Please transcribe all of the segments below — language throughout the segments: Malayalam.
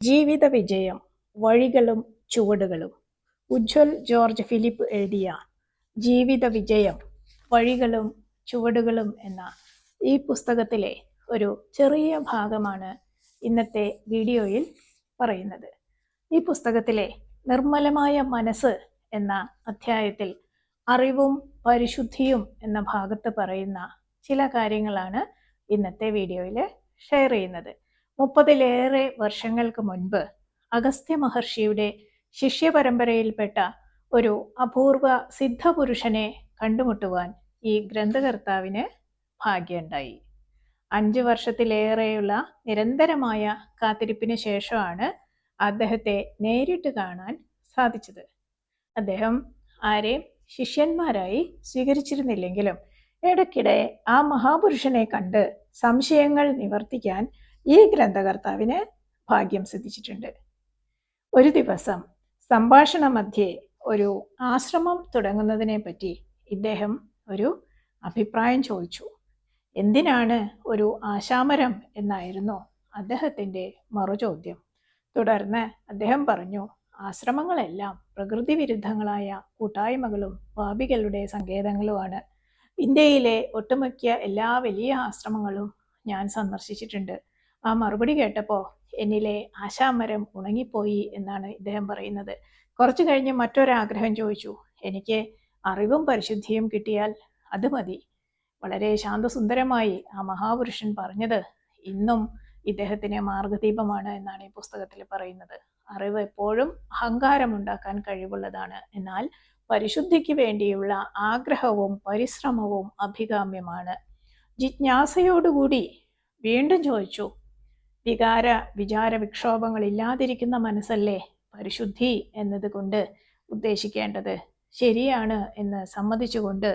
ജീവിത വിജയം വഴികളും ചുവടുകളും. ഉജ്ജ്വൽ ജോർജ് ഫിലിപ്പ് എഴുതിയ ജീവിത വിജയം വഴികളും ചുവടുകളും എന്ന ഈ പുസ്തകത്തിലെ ഒരു ചെറിയ ഭാഗമാണ് ഇന്നത്തെ വീഡിയോയിൽ പറയുന്നത്. ഈ പുസ്തകത്തിലെ നിർമ്മലമായ മനസ്സ് എന്ന അധ്യായത്തിൽ അറിവും പരിശുദ്ധിയും എന്ന ഭാഗത്ത് പറയുന്ന ചില കാര്യങ്ങളാണ് ഇന്നത്തെ വീഡിയോയിൽ ഷെയർ ചെയ്യുന്നത്. മുപ്പതിലേറെ വർഷങ്ങൾക്ക് മുൻപ് അഗസ്ത്യ മഹർഷിയുടെ ശിഷ്യപരമ്പരയിൽപ്പെട്ട ഒരു അപൂർവ സിദ്ധപുരുഷനെ കണ്ടുമുട്ടുവാൻ ഈ ഗ്രന്ഥകർത്താവിന് ഭാഗ്യമുണ്ടായി. അഞ്ച് വർഷത്തിലേറെയുള്ള നിരന്തരമായ കാത്തിരിപ്പിന് ശേഷമാണ് അദ്ദേഹത്തെ നേരിട്ട് കാണാൻ സാധിച്ചത്. അദ്ദേഹം ആരെയും ശിഷ്യന്മാരായി സ്വീകരിച്ചിരുന്നില്ലെങ്കിലും ഇടയ്ക്കിടെ ആ മഹാപുരുഷനെ കണ്ട് സംശയങ്ങൾ നിവർത്തിക്കാൻ ഈ ഗ്രന്ഥകർത്താവിന് ഭാഗ്യം സിദ്ധിച്ചിട്ടുണ്ട്. ഒരു ദിവസം സംഭാഷണ മധ്യേ ഒരു ആശ്രമം തുടങ്ങുന്നതിനെ പറ്റി ഇദ്ദേഹം ഒരു അഭിപ്രായം ചോദിച്ചു. എന്തിനാണ് ഒരു ആശാമരം എന്നായിരുന്നു അദ്ദേഹത്തിന്റെ മറുചോദ്യം. തുടർന്ന് അദ്ദേഹം പറഞ്ഞു ആശ്രമങ്ങളെല്ലാം പ്രകൃതി വിരുദ്ധങ്ങളായ കൂട്ടായ്മകളും പാപികളുടെ സങ്കേതങ്ങളുമാണ്. ഇന്ത്യയിലെ ഒട്ടുമിക്ക എല്ലാ വലിയ ആശ്രമങ്ങളും ഞാൻ സന്ദർശിച്ചിട്ടുണ്ട്. ആ മറുപടി കേട്ടപ്പോൾ എന്നിലെ ആശാമരം ഉണങ്ങിപ്പോയി എന്നാണ് ഇദ്ദേഹം പറയുന്നത്. കുറച്ചു കഴിഞ്ഞ് മറ്റൊരാഗ്രഹം ചോദിച്ചു. എനിക്ക് അറിവും പരിശുദ്ധിയും കിട്ടിയാൽ അത് മതി. വളരെ ശാന്തസുന്ദരമായി ആ മഹാപുരുഷൻ പറഞ്ഞത് ഇന്നും ഇദ്ദേഹത്തിന് മാർഗദീപമാണ് എന്നാണ് ഈ പുസ്തകത്തിൽ പറയുന്നത്. അറിവ് എപ്പോഴും അഹങ്കാരം ഉണ്ടാക്കാൻ കഴിവുള്ളതാണ്. എന്നാൽ പരിശുദ്ധിക്ക് വേണ്ടിയുള്ള ആഗ്രഹവും പരിശ്രമവും അഭികാമ്യമാണ്. ജിജ്ഞാസയോടുകൂടി വീണ്ടും ചോദിച്ചു വികാര വിചാര വിക്ഷോഭങ്ങൾ ഇല്ലാതിരിക്കുന്ന മനസ്സല്ലേ പരിശുദ്ധി എന്നതുകൊണ്ട് ഉദ്ദേശിക്കേണ്ടത്? ശരിയാണ് എന്ന് സമ്മതിച്ചുകൊണ്ട്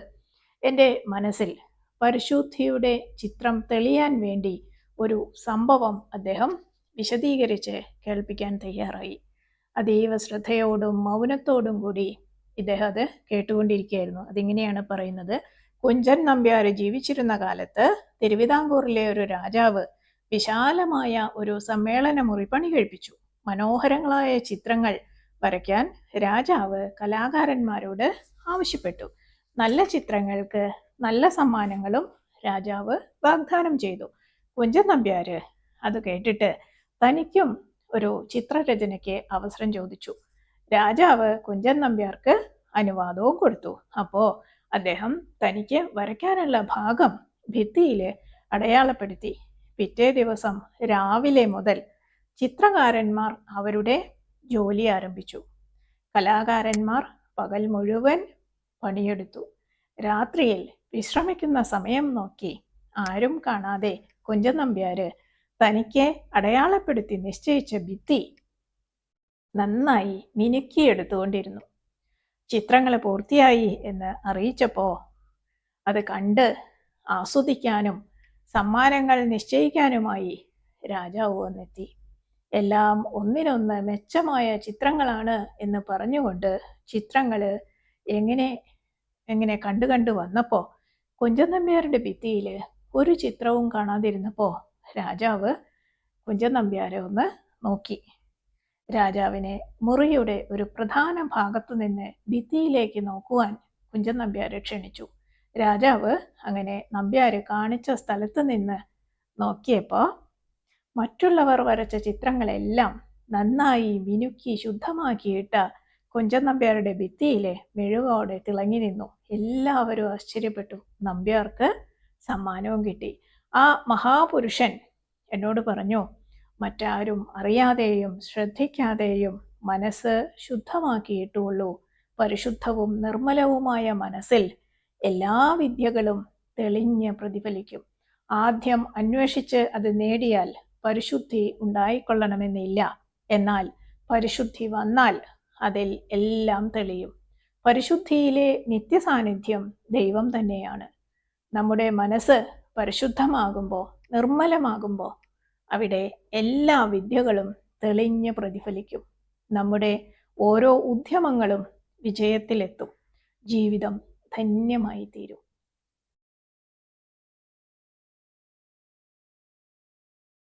എന്റെ മനസ്സിൽ പരിശുദ്ധിയുടെ ചിത്രം തെളിയാൻ വേണ്ടി ഒരു സംഭവം അദ്ദേഹം വിശദീകരിച്ച് കേൾപ്പിക്കാൻ തയ്യാറായി. അതീവ ശ്രദ്ധയോടും മൗനത്തോടും കൂടി ഇദ്ദേഹം അത് കേട്ടുകൊണ്ടിരിക്കുകയായിരുന്നു. അതിങ്ങനെയാണ് പറയുന്നത്. കുഞ്ചൻ നമ്പ്യാർ ജീവിച്ചിരുന്ന കാലത്ത് തിരുവിതാംകൂറിലെ ഒരു രാജാവ് വിശാലമായ ഒരു സമ്മേളന മുറി പണി കഴിപ്പിച്ചു മനോഹരങ്ങളായ ചിത്രങ്ങൾ വരയ്ക്കാൻ രാജാവ് കലാകാരന്മാരോട് ആവശ്യപ്പെട്ടു. നല്ല ചിത്രങ്ങൾക്ക് നല്ല സമ്മാനങ്ങളും രാജാവ് വാഗ്ദാനം ചെയ്തു. കുഞ്ചൻ നമ്പ്യാര് അത് കേട്ടിട്ട് തനിക്കും ഒരു ചിത്രരചനയ്ക്ക് അവസരം ചോദിച്ചു. രാജാവ് കുഞ്ചൻ നമ്പ്യാർക്ക് അനുവാദവും കൊടുത്തു. അപ്പോൾ അദ്ദേഹം തനിക്ക് വരയ്ക്കാനുള്ള ഭാഗം ഭിത്തിയിൽ അടയാളപ്പെടുത്തി. പിറ്റേ ദിവസം രാവിലെ മുതൽ ചിത്രകാരന്മാർ അവരുടെ ജോലി ആരംഭിച്ചു. കലാകാരന്മാർ പകൽ മുഴുവൻ പണിയെടുത്തു. രാത്രിയിൽ വിശ്രമിക്കുന്ന സമയം നോക്കി ആരും കാണാതെ കുഞ്ചൻ നമ്പ്യാര് തനിക്ക് അടയാളപ്പെടുത്തി നിശ്ചയിച്ച ഭിത്തി നന്നായി മിനുക്കിയെടുത്തുകൊണ്ടിരുന്നു. ചിത്രങ്ങൾ പൂർത്തിയായി എന്ന് അറിയിച്ചപ്പോൾ അത് കണ്ട് ആസ്വദിക്കാനും സമ്മാനങ്ങൾ നിശ്ചയിക്കാനുമായി രാജാവ് വന്നെത്തി. എല്ലാം ഒന്നിനൊന്ന് മെച്ചമായ ചിത്രങ്ങളാണ് എന്ന് പറഞ്ഞുകൊണ്ട് ചിത്രങ്ങൾ എങ്ങനെ എങ്ങനെ കണ്ടു കണ്ടു വന്നപ്പോൾ കുഞ്ചൻ നമ്പ്യാരുടെ ഭിത്തിയിൽ ഒരു ചിത്രവും കാണാതിരുന്നപ്പോൾ രാജാവ് കുഞ്ചൻ നമ്പ്യാരെ ഒന്ന് നോക്കി. രാജാവിനെ മുറിയുടെ ഒരു പ്രധാന ഭാഗത്തു നിന്ന് ഭിത്തിയിലേക്ക് നോക്കുവാൻ കുഞ്ചൻ നമ്പ്യാരെ ക്ഷണിച്ചു. രാജാവ് അങ്ങനെ നമ്പ്യാര് കാണിച്ച സ്ഥലത്ത് നിന്ന് നോക്കിയപ്പോൾ മറ്റുള്ളവർ വരച്ച ചിത്രങ്ങളെല്ലാം നന്നായി മിനുക്കി ശുദ്ധമാക്കിയിട്ട് കുഞ്ചൻ നമ്പ്യാരുടെ ഭിത്തിയിലെ മെഴുകോടെ തിളങ്ങി നിന്നു. എല്ലാവരും ആശ്ചര്യപ്പെട്ടു. നമ്പ്യാർക്ക് സമ്മാനവും കിട്ടി. ആ മഹാപുരുഷൻ എന്നോട് പറഞ്ഞു മറ്റാരും അറിയാതെയും ശ്രദ്ധിക്കാതെയും മനസ്സ് ശുദ്ധമാക്കിയിട്ടുള്ളൂ. പരിശുദ്ധവും നിർമ്മലവുമായ മനസ്സിൽ എല്ലാ വിദ്യകളും തെളിഞ്ഞ് പ്രതിഫലിക്കും. ആദ്യം അന്വേഷിച്ച് അത് നേടിയാൽ പരിശുദ്ധി ഉണ്ടായിക്കൊള്ളണമെന്നില്ല. എന്നാൽ പരിശുദ്ധി വന്നാൽ അതിൽ എല്ലാം തെളിയും. പരിശുദ്ധിയിലെ നിത്യസാന്നിധ്യം ദൈവം തന്നെയാണ്. നമ്മുടെ മനസ്സ് പരിശുദ്ധമാകുമ്പോൾ നിർമ്മലമാകുമ്പോൾ അവിടെ എല്ലാ വിദ്യകളും തെളിഞ്ഞ് പ്രതിഫലിക്കും. നമ്മുടെ ഓരോ ഉദ്യമങ്ങളും വിജയത്തിലെത്തും. ജീവിതം ധന്യമായി തീരും.